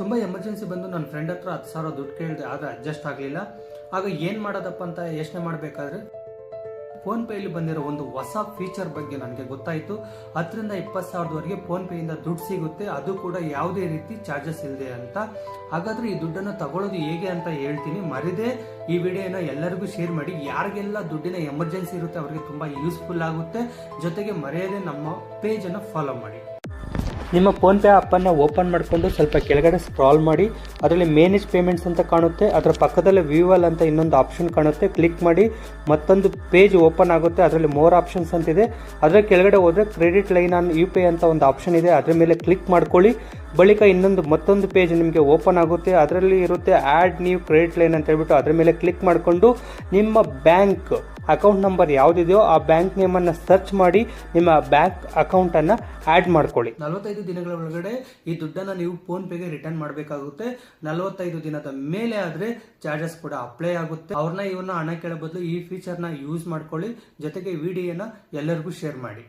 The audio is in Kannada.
ತುಂಬ ಎಮರ್ಜೆನ್ಸಿ ಬಂದು ನನ್ನ ಫ್ರೆಂಡ್ ಹತ್ರ ಹತ್ತು ಸಾವಿರ ದುಡ್ಡು ಕೇಳಿದೆ, ಆದರೆ ಅಡ್ಜಸ್ಟ್ ಆಗಲಿಲ್ಲ. ಆಗ ಏನು ಮಾಡೋದಪ್ಪ ಅಂತ ಯೋಚನೆ ಮಾಡಬೇಕಾದ್ರೆ ಫೋನ್ಪೇಲಿ ಬಂದಿರೋ ಒಂದು ಹೊಸ ಫೀಚರ್ ಬಗ್ಗೆ ನನಗೆ ಗೊತ್ತಾಯಿತು. ಹತ್ತರಿಂದ ಇಪ್ಪತ್ತು ಸಾವಿರದವರೆಗೆ ಫೋನ್ಪೇಯಿಂದ ದುಡ್ಡು ಸಿಗುತ್ತೆ, ಅದು ಕೂಡ ಯಾವುದೇ ರೀತಿ ಚಾರ್ಜಸ್ ಇಲ್ಲದೆ ಅಂತ. ಹಾಗಾದರೆ ಈ ದುಡ್ಡನ್ನು ತಗೊಳ್ಳೋದು ಹೇಗೆ ಅಂತ ಹೇಳ್ತೀನಿ, ಮರಿದೇ. ಈ ವಿಡಿಯೋನ ಎಲ್ಲರಿಗೂ ಶೇರ್ ಮಾಡಿ. ಯಾರಿಗೆಲ್ಲ ದುಡ್ಡಿನ ಎಮರ್ಜೆನ್ಸಿ ಇರುತ್ತೆ, ಅವರಿಗೆ ತುಂಬ ಯೂಸ್ಫುಲ್ ಆಗುತ್ತೆ. ಜೊತೆಗೆ ಮರೆಯದೆ ನಮ್ಮ ಪೇಜನ್ನು ಫಾಲೋ ಮಾಡಿ. ನಿಮ್ಮ ಫೋನ್ಪೇ ಆ್ಯಪನ್ನು ಓಪನ್ ಮಾಡಿಕೊಂಡು ಸ್ವಲ್ಪ ಕೆಳಗಡೆ ಸ್ಕ್ರಾಲ್ ಮಾಡಿ, ಅದರಲ್ಲಿ ಮೇನೇಜ್ ಪೇಮೆಂಟ್ಸ್ ಅಂತ ಕಾಣುತ್ತೆ. ಅದರ ಪಕ್ಕದಲ್ಲೇ ವ್ಯೂವಲ್ ಅಂತ ಇನ್ನೊಂದು ಆಪ್ಷನ್ ಕಾಣುತ್ತೆ. ಕ್ಲಿಕ್ ಮಾಡಿ, ಮತ್ತೊಂದು ಪೇಜ್ ಓಪನ್ ಆಗುತ್ತೆ. ಅದರಲ್ಲಿ ಮೋರ್ ಆಪ್ಷನ್ಸ್ ಅಂತಿದೆ. ಅದರ ಕೆಳಗಡೆ ಹೋದರೆ credit line on U pay ಅಂತ ಒಂದು ಆಪ್ಷನ್ ಇದೆ. ಅದರ ಮೇಲೆ ಕ್ಲಿಕ್ ಮಾಡ್ಕೊಳ್ಳಿ. ಬಳಿಕ ಇನ್ನೊಂದು ಮತ್ತೊಂದು ಪೇಜ್ ನಿಮಗೆ ಓಪನ್ ಆಗುತ್ತೆ. ಅದರಲ್ಲಿ ಇರುತ್ತೆ ಆ್ಯಡ್ ನ್ಯೂ ಕ್ರೆಡಿಟ್ ಲೈನ್ ಅಂತ ಹೇಳ್ಬಿಟ್ಟು ಅದರ ಮೇಲೆ ಕ್ಲಿಕ್ ಮಾಡಿಕೊಂಡು ನಿಮ್ಮ ಬ್ಯಾಂಕ್ ಅಕೌಂಟ್ ನಂಬರ್ ಯಾವುದಿದೆಯೋ ಆ ಬ್ಯಾಂಕ್ ನೇಮನ್ನು ಸರ್ಚ್ ಮಾಡಿ ನಿಮ್ಮ ಬ್ಯಾಂಕ್ ಅಕೌಂಟನ್ನು ಆ್ಯಡ್ ಮಾಡ್ಕೊಳ್ಳಿ. ನಲವತ್ತೈದು ದಿನಗಳ ಒಳಗಡೆ ಈ ದುಡ್ಡನ್ನು ನೀವು ಫೋನ್ಪೇಗೆ ರಿಟರ್ನ್ ಮಾಡಬೇಕಾಗುತ್ತೆ. ನಲವತ್ತೈದು ದಿನದ ಮೇಲೆ ಆದರೆ ಚಾರ್ಜಸ್ ಕೂಡ ಅಪ್ಲೈ ಆಗುತ್ತೆ. ಅವ್ರನ್ನ ಇವನ್ನ ಹಣ ಕೇಳೋ ಬದಲು ಈ ಫೀಚರ್ನ ಯೂಸ್ ಮಾಡ್ಕೊಳ್ಳಿ. ಜೊತೆಗೆ ವಿಡಿಯೋನ ಎಲ್ಲರಿಗೂ ಶೇರ್ ಮಾಡಿ.